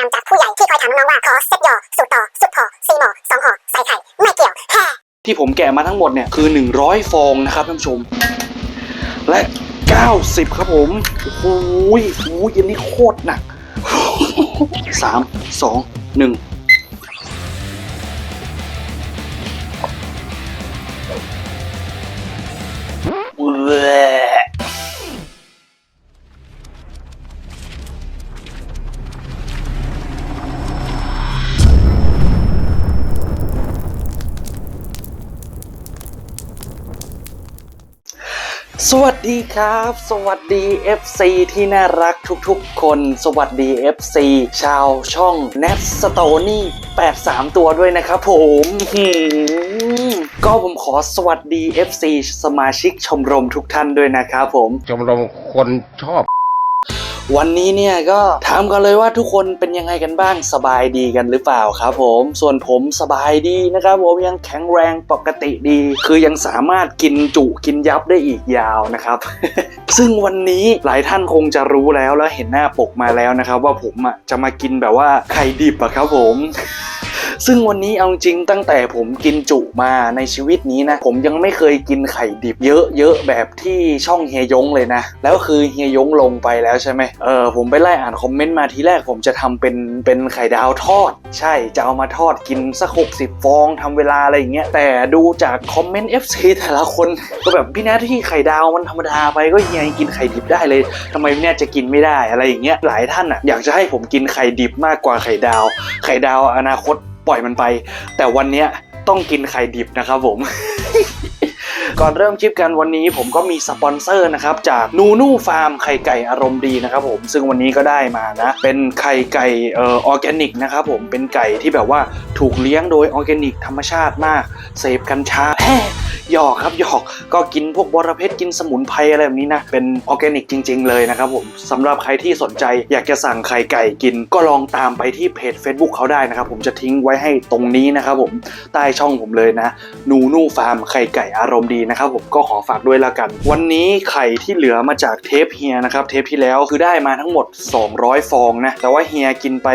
นำจากผู้ใหญ่ที่คอยถามน้องว่าขอเซ็ตยอสูตรต่อสุดพอซีหมอสองห่อใส่ไข่ไม่เกี่ยวแฮ่ที่ผมแกะมาทั้งหมดเนี่ยคือ 100 ฟองนะครับท่านผู้ชม และ 90 ครับผมโอ้ยโอ้ยอันนี้โคตรหนัก 3 2 1 สวัสดีครับ สวัสดี FC ที่น่ารักทุกๆคน สวัสดี FC ชาวช่อง n e t s t o n y 83 ตัวด้วยนะครับผมหืมก็ผมขอสวัสดี FC สมาชิกชมรมทุกท่านด้วยนะครับผม ชมรมคนชอบ วันนี้เนี่ยก็ถามกันเลยว่าทุกคนเป็นยังไงกันบ้างสบายดีกันหรือเปล่าครับผมส่วนผมสบายดีนะครับผมยังแข็งแรงปกติดี คือยังสามารถกินจุกินยับได้อีกยาวนะครับ ซึ่งวันนี้หลายท่านคงจะรู้แล้วแล้วเห็นหน้าปกมาแล้วนะครับ ว่าผมอะจะมากินแบบว่าไข่ดิบอะครับผม ซึ่งวันนี้เอาจริงตั้งแต่ผมกินจุมาในชีวิตนี้นะ ผมยังไม่เคยกินไข่ดิบเยอะๆแบบที่ช่องเฮยงเลยนะ แล้วคือเฮยงลงไปแล้วใช่ไหมเออผมไปไล่อ่านคอมเมนต์มาทีแรกผมจะทำเป็นเป็นไข่ดาวทอด ใช่จะเอามาทอดกินสัก60ฟองทำเวลาอะไรอย่างเงี้ยแต่ดูจากคอมเมนต์ FC แต่ละคนก็แบบพี่แนทที่ไข่ดาวมันธรรมดาไปก็เฮียยังกินไข่ดิบได้เลยทำไมพี่แนทจะกินไม่ได้อะไรอย่างเงี้ยหลายท่านอะอยากจะให้ผมกินไข่ดิบมากกว่าไข่ดาว ไข่ดาวอนาคต ปล่อยมันไป แต่วันเนี้ยต้องกินไข่ดิบนะครับผม ก่อนเริ่มคลิปกันวันนี้ผมก็มีสปอนเซอร์นะครับ จากนูนูฟาร์มไข่ไก่อารมณ์ดีนะครับผมซึ่งวันนี้ก็ได้มานะ เป็นไข่ไก่เอ่อออร์แกนิกนะครับผมเป็นไก่ที่แบบว่าถูกเลี้ยงโดยออร์แกนิกธรรมชาติมากเสพกัญชาแหยอกครับหยอกก็กินพวกบระเพชรกินสมุนไพรอะไรแบบนี้นะ เป็นออร์แกนิกจริง ๆ เลยนะครับผมสำหรับใครที่สนใจอยากจะสั่งไข่ไก่กิน ก็ลองตามไปที่เพจ Facebook เขาได้นะครับ ผมจะทิ้งไว้ให้ตรงนี้นะครับผมใต้ช่องผมเลยนะนูนูฟาร์มไข่ไก่อารมณ์ดีนะครับผมก็ขอฝากด้วยละกัน วันนี้ไข่ที่เหลือมาจากเทปเฮียนะครับเทปที่แล้วคือได้มาทั้งหมด 200 ฟองนะแต่ว่าเฮียกินไป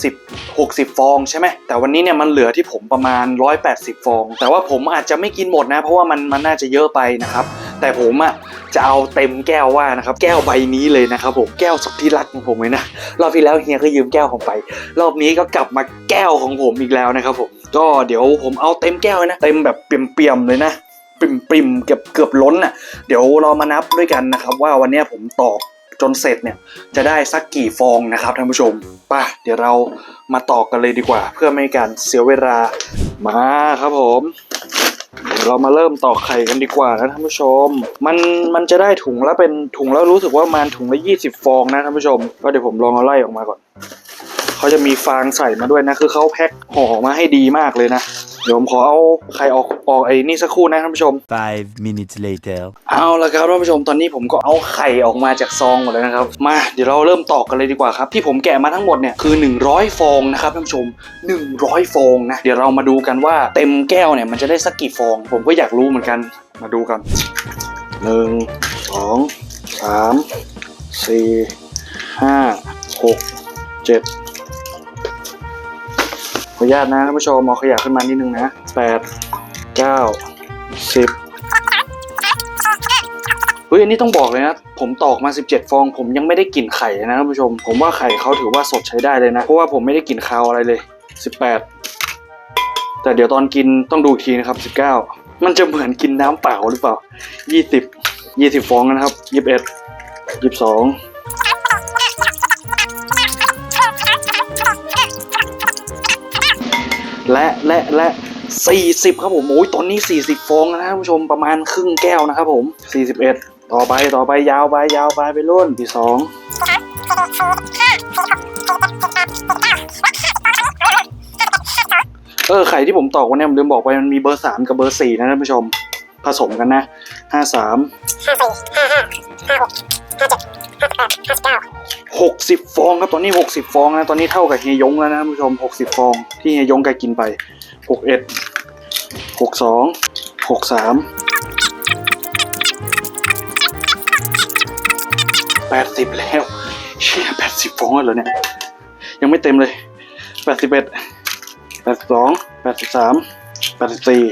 60 60 ฟองใช่ไหมแต่วันนี้เนี่ยมันเหลือที่ผมประมาณ 180 ฟอง แต่ว่าผมอาจจะไม่กินหมดนะเพราะว่ามันมันน่าจะเยอะไปนะครับ แต่ผมอะจะเอาเต็มแก้วว่านะครับ แก้วใบนี้เลยนะครับ ผมแก้วสุดที่รักของผมเลยนะรอบที่แล้วเฮียก็ยืมแก้วผมไป รอบนี้ก็กลับมาแก้วของผมอีกแล้วนะครับ ผมก็เดี๋ยวผมเอาเต็มแก้วเลยนะเต็มแบบเปี่ยมๆเลยนะปริมปริมๆเกือบเกือบล้นน่ะเดี๋ยวเรามานับด้วยกันนะครับ ว่าวันนี้ผมตอกจนเสร็จเนี่ยจะได้สักกี่ฟองนะครับท่านผู้ชมป่ะเดี๋ยวเรามาตอกกันเลยดีกว่า เพื่อไม่ให้การเสียเวลามาครับผม เดี๋ยวเรามาเริ่มตอกไข่กันดีกว่านะท่านผู้ชม มันมันจะได้ถุงแล้วเป็นถุงแล้วรู้สึกว่ามันถุงละ20ฟองนะท่านผู้ชม ก็เดี๋ยวผมลองเอาไล่ออกมาก่อน เขาจะมีฟางใส่มาด้วยนะ คือเขาแพ็คห่อมาให้ดีมากเลยนะ เดี๋ยวผมขอเอาไข่ออกออกไอ้นี่สักครู่นะท่านผู้ชม Five minutes later. เอาละครับท่านผู้ชมตอนนี้ผมก็เอาไข่ออกมาจากซองหมดแล้วนะครับมาเดี๋ยวเราเริ่มตอกกันเลยดีกว่าครับที่ผมแกะมาทั้งหมดเนี่ยคือ 100 ฟองนะครับท่านผู้ชม 100 ฟองนะ เดี๋ยวเรามาดูกันว่าเต็มแก้วเนี่ยมันจะได้สักกี่ฟอง ผมก็อยากรู้เหมือนกันมาดูกันหนึ่งสองสามสี่ห้าหกเจ็ด ขออนุญาตนะท่านผู้ชมเอาขยะขึ้นมานิดนึงนะแปดเก้าสิบเฮ้ยอันนี้ต้องบอกเลยนะผมตอกมา 17 ฟอง ผมยังไม่ได้กลิ่นไข่นะท่านผู้ชม ผมว่าไข่เขาถือว่าสดใช้ได้เลยนะ เพราะว่าผมไม่ได้กลิ่นคาวอะไรเลย 18 แต่เดี๋ยวตอนกินต้องดูทีนะครับ 19 มันจะเหมือนกินน้ำเปล่าหรือเปล่า 20 20 ฟองนะครับ 21 22 และและและ40 ครับผมโอ้ยตอนนี้ 40 ฟองนะท่านผู้ชมประมาณครึ่งแก้วนะครับผม 41 ต่อไปต่อไปยาวไปยาวไปไปรุ่นที่สองเออไข่ที่ผมตอกวันนี้ผมลืมบอกไปมันมีเบอร์3กับเบอร์4นะท่านผู้ชมผสมกันนะ53ห้าสี่ห้าห้าห้าหกห้าเจ็ดห้าแปดห้า 60 ฟองครับตอนนี้ 60 ฟองนะตอนนี้เท่ากับเฮยงแล้วนะท่านผู้ชม 60 ฟอง ที่เฮยงแกกินไป 61 62 63 80 แล้วเชี่ย80 ฟองแล้วเหรอเนี่ย ยังไม่เต็มเลยแปดสิบเอ็ดแปดสิบสองแปดสิบสามแปดสิบสี่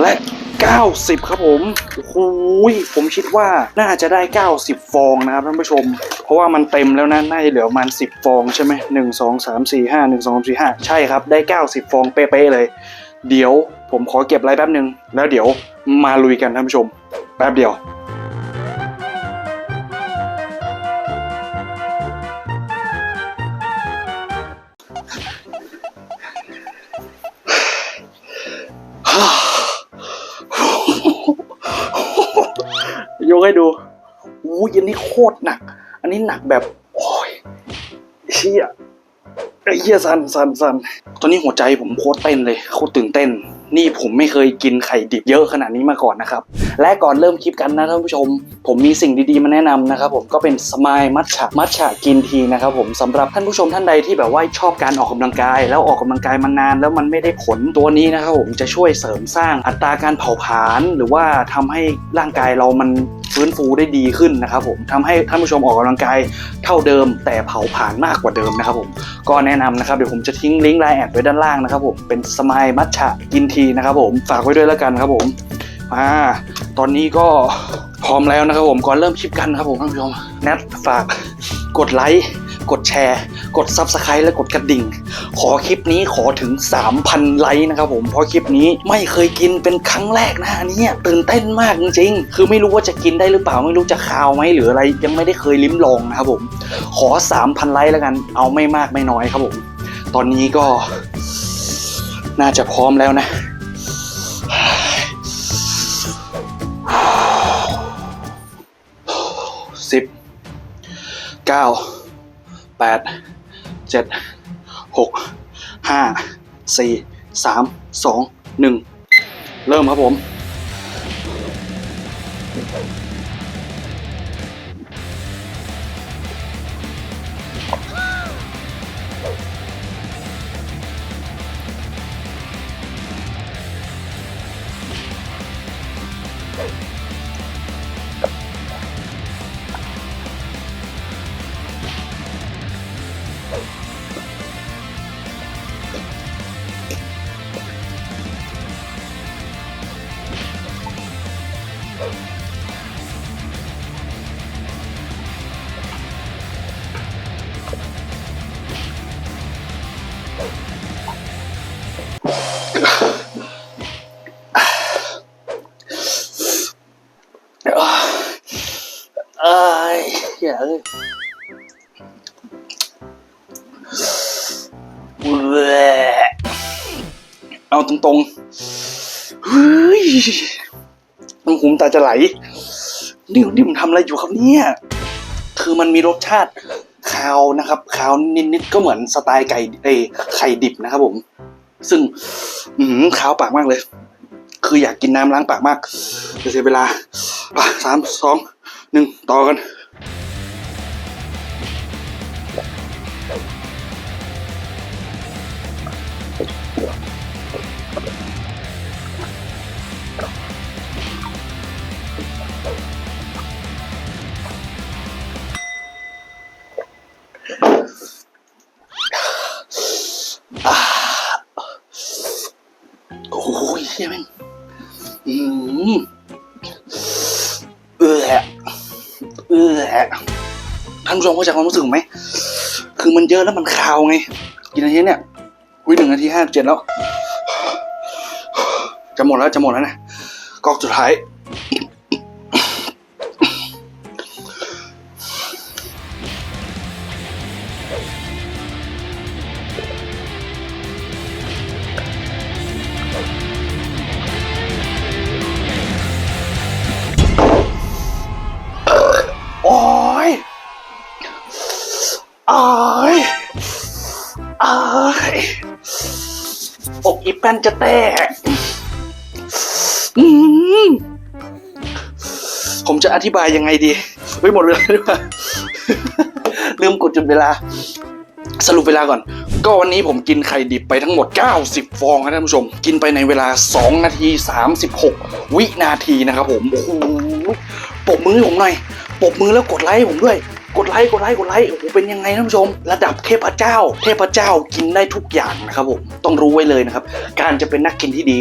และ 90 ครับผมโอ้โหยผมคิดว่าน่าจะได้ 90 ฟองนะครับท่านผู้ชม เพราะว่ามันเต็มแล้วนะน่าจะเหลือประมาณ 10 ฟองใช่ไหมหนึ่งสองสามสี่ห้าหนึ่งสองสามสี่ห้าใช่ครับ ได้ 90 ฟองเป๊ะๆเลย เดี๋ยวผมขอเก็บอะไรแป๊บหนึ่งแล้วเดี๋ยวมาลุยกันท่านผู้ชม แป๊บเดียว ให้ดูอู้ยอันนี้โคตรหนัก อันนี้หนักแบบ โอ้ยเชี่ยไอ้เหี้ยสันสันสันตอนนี้หัวใจผมโคตรเต้นเลยโคตรตื่นเต้น นี่ผมไม่เคยกินไข่ดิบเยอะขนาดนี้มาก่อนนะครับ และก่อนเริ่มคลิปกันนะท่านผู้ชม ผมมีสิ่งดีๆมาแนะนำนะครับผมก็เป็นสมายมัทฉะมัทฉะกินทีนะครับผมสำหรับท่านผู้ชมท่านใดที่แบบว่าชอบการออกกำลังกาย แล้วออกกำลังกายมานาน แล้วมันไม่ได้ผลตัวนี้นะครับผมจะช่วยเสริมสร้างอัตราการเผาผลาญหรือว่าทำให้ร่างกายเรามัน ฟื้นฟูได้ดีขึ้นนะครับผมทำให้ท่านผู้ชมออกกำลังกายเท่าเดิม แต่เผาผลาญมากกว่าเดิมนะครับผมก็แนะนำนะครับเดี๋ยวผมจะทิ้งลิงก์ไลน์แอดไว้ด้านล่างนะครับผมเป็นสมายมัชชะกินทีนะครับผมฝากไว้ด้วยแล้วกันครับผมอ่าตอนนี้ก็พร้อมแล้วนะครับผมก่อนเริ่มคลิปกันครับผมท่านผู้ชมแนทฝากกดไลค์ กดแชร์ กด Subscribe และกดกระดิ่ง ขอคลิปนี้ขอถึง 3,000 ไลค์นะครับผม เพราะคลิปนี้ไม่เคยกินเป็นครั้งแรกนะอันเนี้ยตื่นเต้นมากจริงๆ คือไม่รู้ว่าจะกินได้หรือเปล่าไม่รู้จะคาวไหมหรืออะไรยังไม่ได้เคยลิ้มลองนะครับผม ขอ 3,000 ไลค์แล้วกัน เอาไม่มากไม่น้อยครับผม ตอนนี้ก็น่าจะพร้อมแล้วนะสิบเก้า แปดเจ็ดหกห้าสี่สามสองหนึ่งเริ่มครับผม เอ้ยเหี้ยเอ้ยแหูมตาจะไหล นี่นี่ผมทำอะไรอยู่ครับเนี่ย คือมันมีรสชาติคาวนะครับคาวนิดๆก็เหมือนสไตล์ไก่เอไข่ดิบนะครับผม ซึ่ง อืมคาวปากมากเลย คืออยากกินน้ำล้างปากมากเสียเวลาสามสองหนึ่งต่อกัน อ้ยเฮียแม่งอืมเออเออท่านผู้ชมเข้าใจความรู้สึกไหม คือมันเยอะแล้วมันคาวไง กินนาทีเนี่ยวิ่งหนึ่งนาทีห้าเจ็ดแล้ว จะหมดแล้วจะหมดแล้วนะ กอกสุดท้าย แป้นจะแตกผมจะอธิบายยังไงดีไม่หมดเวลาด้วยลืมกดจุดเวลา สรุปเวลาก่อน ก็วันนี้ผมกินไข่ดิบไปทั้งหมด 90 ฟองครับท่านผู้ชม กินไปในเวลา 2 นาที 36 วินาทีนะครับผมโอ้โหปบมือให้ผมหน่อยปบมือแล้วกดไลค์ให้ผมด้วย กดไลค์กดไลค์กดไลค์โอ้โหเป็นยังไงท่านผู้ชม ระดับเทพเจ้า เทพเจ้ากินได้ทุกอย่างนะครับผมต้องรู้ไว้เลยนะครับ การจะเป็นนักกินที่ดี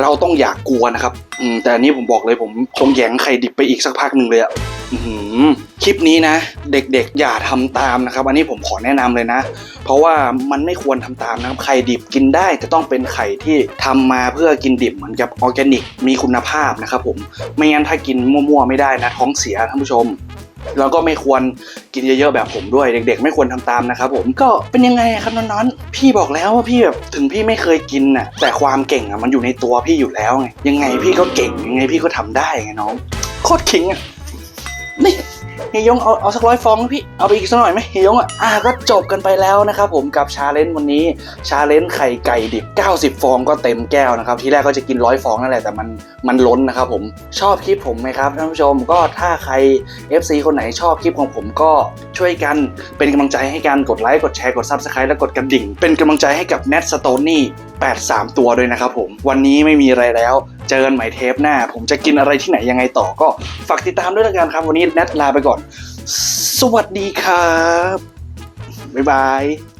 เราต้องอยากกลัวนะครับอืมแต่อันนี้ผมบอกเลยผมคงแยงไข่ดิบไปอีกสักพักหนึ่งเลยอะคลิปนี้นะ เด็กๆ อย่าทำตามนะครับ อันนี้ผมขอแนะนำเลยนะ เพราะว่ามันไม่ควรทำตามนะครับไข่ดิบกินได้แต่ต้องเป็นไข่ที่ทำมาเพื่อกินดิบเหมือนกับออร์แกนิกมีคุณภาพนะครับผมไม่งั้นถ้ากินมั่วๆไม่ได้นะท้องเสียท่านผู้ชม แล้วก็ไม่ควรกินเยอะๆแบบผมด้วย เด็ก ๆ ไม่ควรทำตามนะครับผมก็เป็นยังไงครับน้องๆพี่บอกแล้วว่าพี่แบบถึงพี่ไม่เคยกินน่ะแต่ความเก่งอะมันอยู่ในตัวพี่อยู่แล้วไงยังไงพี่ก็เก่งยังไงพี่ก็ทำได้ไงน้องโคตรคิงอะ เฮยยงเอาเอาสักร้อยฟองนะพี่เอาไปอีกสักหน่อยไหมเฮยยงอะอะก็จบกันไปแล้วนะครับผมกับชาเลนจ์วันนี้ชาเลนจ์ไข่ไก่ดิบ 90 ฟองก็เต็มแก้วนะครับทีแรกก็จะกินร้อยฟองนั่นแหละแต่มันมันล้นนะครับผมชอบคลิปผมไหมครับท่านผู้ชมก็ถ้าใคร FC คนไหนชอบคลิปของผมก็ช่วยกันเป็นกำลังใจให้กันกดไลค์กดแชร์กด Subscribe และกดกระดิ่ง เป็นกำลังใจให้กับ Nat Stony 83 ตัวด้วยนะครับผมวันนี้ไม่มีอะไรแล้ว เจอกันใหม่เทปหน้า ผมจะกินอะไรที่ไหนยังไงต่อก็ฝากติดตามด้วยละกันครับ วันนี้แนทลาไปก่อน สวัสดีครับ บ๊ายบาย